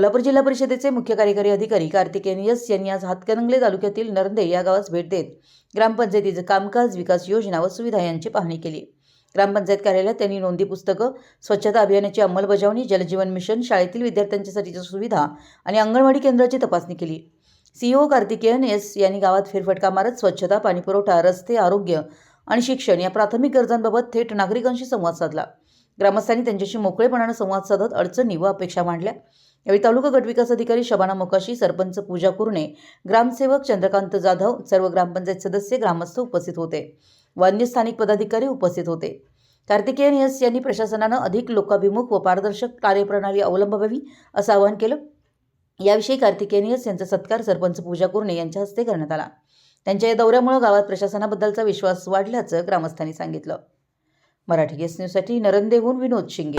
कोल्हापूर जिल्हा परिषदेचे मुख्य कार्यकारी अधिकारी कार्तिकेयन यस यांनी आज हातकणंगले तालुक्यातील नरंदे या गावास भेट देत ग्रामपंचायतीचं कामकाज विकास योजना व सुविधा यांची पाहणी केली. ग्रामपंचायत कार्यालयात त्यांनी नोंदी पुस्तकं स्वच्छता अभियानाची अंमलबजावणी जलजीवन मिशन शाळेतील विद्यार्थ्यांच्यासाठीच्या सुविधा आणि अंगणवाडी केंद्राची तपासणी केली. सीईओ कार्तिकेयन एस यांनी गावात फेरफटका मारत स्वच्छता पाणीपुरवठा रस्ते आरोग्य आणि शिक्षण या प्राथमिक गरजांबाबत थेट नागरिकांशी संवाद साधला. ग्रामस्थांनी त्यांच्याशी मोकळेपणानं संवाद साधत अडचणी व अपेक्षा मांडल्या. यावेळी तालुका गटविकास अधिकारी शबाना मोकाशी सरपंच पूजा कुरणे ग्रामसेवक चंद्रकांत जाधव सर्व ग्रामपंचायत सदस्य ग्रामस्थ उपस्थित होते. व अन्य स्थानिक पदाधिकारी उपस्थित होते. कार्तिकेयन यस यांनी प्रशासनानं अधिक लोकाभिमुख व पारदर्शक कार्यप्रणाली अवलंबावी असं आवाहन केलं. याविषयी कार्तिकेयन यस यांचा सत्कार सरपंच पूजा कुरणे यांच्या हस्ते करण्यात आला. त्यांच्या या दौऱ्यामुळे गावात प्रशासनाबद्दलचा विश्वास वाढल्याचं ग्रामस्थांनी सांगितलं. मराठी गेस न्यूजसाठी नरंदेहून विनोद शिंगे.